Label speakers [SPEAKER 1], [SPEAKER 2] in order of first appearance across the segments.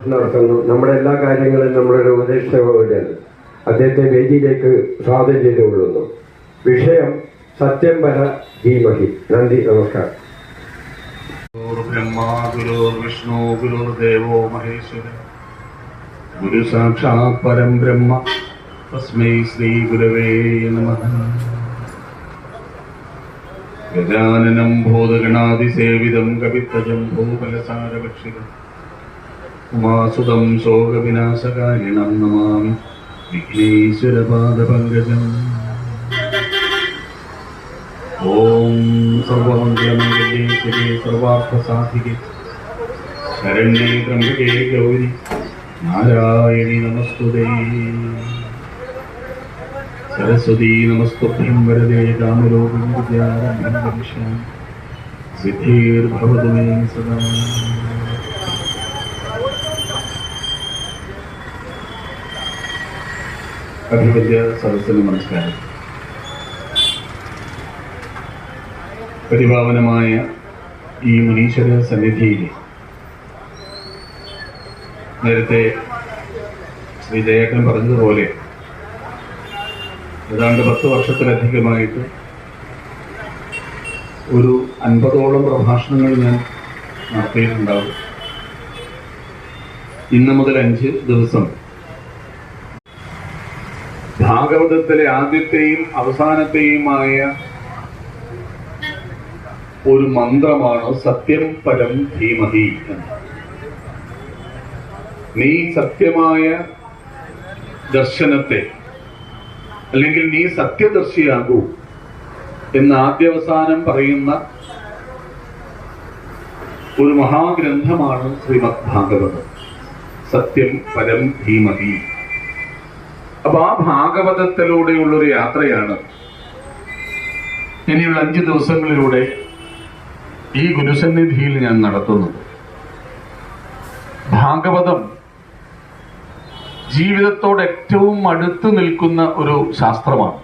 [SPEAKER 1] നടത്തുന്നു. നമ്മുടെ എല്ലാ കാര്യങ്ങളും നമ്മളുടെ ഉപദേഷ്ടാവാണ് അദ്ദേഹത്തെ വേദിയിലേക്ക് സ്വാഗതം ചെയ്തുകൊള്ളുന്നു വിഷയം സത്യം പര ധീമഹി. നന്ദി നമസ്കാരം.
[SPEAKER 2] ഗുരുർബ്രഹ്മാ ഗുരുർവിഷ്ണു ഗുരുർദേവോ മഹേശ്വര. ഗുരു സാക്ഷാത് പരം ബ്രഹ്മ. തസ്മൈ ശ്രീ ഗുരവേ നമ. ഗജാനനം ഭൂതഗണാതിസേവിതം കവിത്തജം ഭൂപലസാരഭക്ഷിതം ഉമാസുതം ശോകവിനാശകാരിണം നമാമി വിഘ്നേശ്വരപാദപങ്കജം. ഓം സർവമംഗളമംഗല്യേ ശിവേ സർവാർത്ഥസാധികേ. ശരണ്യേ ത്രംബകേ ഗൗരി. നാരായണി നമസ്തുതേ. സരസ്വതീ നമസ്തുഭ്യം വരദേ കാമലോകം വിദ്യാരംഭം സിദ്ധിർഭവതു മേ സദാ. അഭിവദ്യ സദസ്സിന് നമസ്കാരം. പരിഭാവനമായ ഈ മുനീശ്വര സന്നിധിയിൽ നേരത്തെ ശ്രീ ജയേട്ടൻ പറഞ്ഞതുപോലെ ഏതാണ്ട് പത്ത് വർഷത്തിലധികമായിട്ട് ഒരു അൻപതോളം പ്രഭാഷണങ്ങൾ ഞാൻ നടത്തിയിട്ടുണ്ടാവും. ഇന്ന് മുതൽ അഞ്ച് ദിവസം ഭാഗവതത്തിലെ ആദ്യത്തെയും അവസാനത്തെയുമായ ഒരു മന്ത്രമാണ് സത്യം പരം ധീമതി നീ സത്യമായ ദർശനത്തെ അല്ലെങ്കിൽ നീ സത്യദർശിയാകൂ എന്ന് ആദ്യവസാനം പറയുന്ന ഒരു മഹാഗ്രന്ഥമാണ് ശ്രീമദ് ഭാഗവതം. സത്യം പരം ധീമഹി. അപ്പൊ ആ ഭാഗവതത്തിലൂടെയുള്ളൊരു യാത്രയാണ്. ഇനിയുള്ള അഞ്ച് ദിവസങ്ങളിലൂടെ ഈ ഗുരുസന്നിധിയിൽ ഞാൻ നടത്തുന്നത്. ഭാഗവതം ജീവിതത്തോട് ഏറ്റവും അടുത്ത് നിൽക്കുന്ന ഒരു ശാസ്ത്രമാണ്.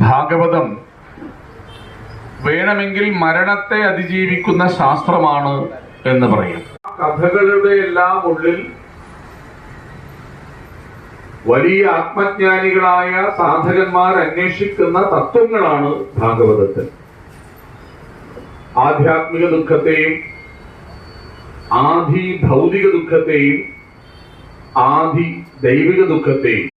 [SPEAKER 2] ഭാഗവതം വേണമെങ്കിൽ മരണത്തെ അതിജീവിക്കുന്ന ശാസ്ത്രമാണ് എന്ന് പറയും. കഥകളുടെ എല്ലാം ഉള്ളിൽ വലിയ ആത്മജ്ഞാനികളായ സാധകന്മാർ അന്വേഷിക്കുന്ന തത്വങ്ങളാണ് ഭാഗവതത്തിൽ. ആധ്യാത്മിക ദുഃഖത്തെയും ആധി ഭൗതിക ദുഃഖത്തെയും ആധി ദൈവിക ദുഃഖത്തെയും